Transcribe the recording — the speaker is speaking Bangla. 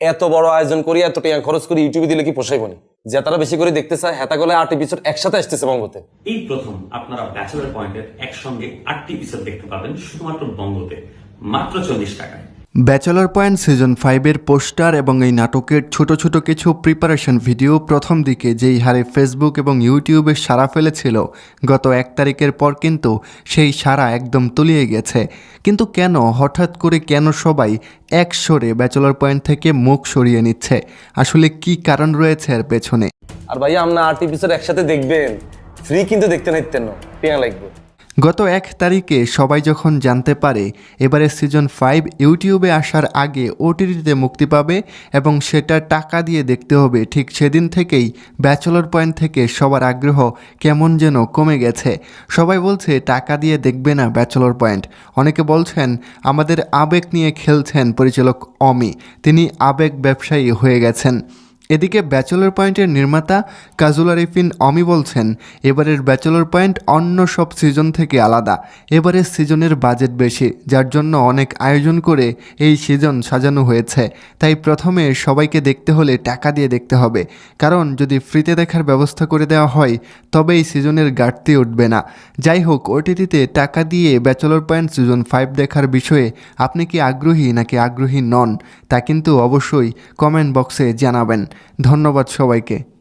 এত বড় আয়োজন করি, এত টাকা খরচ করি ইউটিউবে দিলে কি পোষাইবনি? যে তারা বেশি করে দেখতে চায় হেতা গলে আট এপিসোড একসাথে আসতেছে বঙ্গতে। এই প্রথম আপনারা ব্যাচেলার পয়েন্টের একসঙ্গে আটটি এপিসোড দেখতে পাবেন শুধুমাত্র বঙ্গতে, মাত্র চল্লিশ টাকায়। ব্যাচেলর পয়েন্ট সিজন ফাইভের পোস্টার এবং এই নাটকের ছোট ছোট কিছু প্রিপারেশন ভিডিও প্রথম দিকে যেই হারে ফেসবুক এবং ইউটিউবে সারা ফেলেছিল, গত এক তারিখের পর কিন্তু সেই সারা একদম তলিয়ে গেছে। কিন্তু কেন, হঠাৎ করে কেন সবাই এক সরে ব্যাচেলর পয়েন্ট থেকে মুখ সরিয়ে নিচ্ছে? আসলে কি কারণ রয়েছে এর পেছনে? আর ভাইয়া, আমরা এপিসোড একসাথে দেখবেন। ফ্রি কিন্তু দেখতে নাইতেন না। লাগবে। গত এক তারিখে সবাই যখন জানতে পারে এবারে সিজন ফাইভ ইউটিউবে আসার আগে ওটিটিতে মুক্তি পাবে এবং সেটা টাকা দিয়ে দেখতে হবে, ঠিক সেদিন থেকেই ব্যাচেলর পয়েন্ট থেকে সবার আগ্রহ কেমন যেন কমে গেছে। সবাই বলছে, টাকা দিয়ে দেখবে না ব্যাচেলর পয়েন্ট। অনেকে বলছেন, আমাদের আবেগ নিয়ে খেলছেন পরিচালক অমি, তিনি আবেগ ব্যবসায়ী হয়ে গেছেন। এদিকে ব্যাচেলর পয়েন্টের নির্মাতা কাজুল আরিফিন অমি বলছেন, এবারের ব্যাচেলর পয়েন্ট অন্য সব সিজন থেকে আলাদা। এবারের সিজনের বাজেট বেশি, যার জন্য অনেক আয়োজন করে এই সিজন সাজানো হয়েছে। তাই প্রথমে সবাইকে দেখতে হলে টাকা দিয়ে দেখতে হবে। কারণ যদি ফ্রিতে দেখার ব্যবস্থা করে দেওয়া হয় তবে এই সিজনের ঘাটতি উঠবে না। যাই হোক, ওটিটিতে টাকা দিয়ে ব্যাচেলর পয়েন্ট সিজন ফাইভ দেখার বিষয়ে আপনি কি আগ্রহী নাকি আগ্রহী নন, তা কিন্তু অবশ্যই কমেন্ট বক্সে জানাবেন। ধন্যবাদ সবাইকে।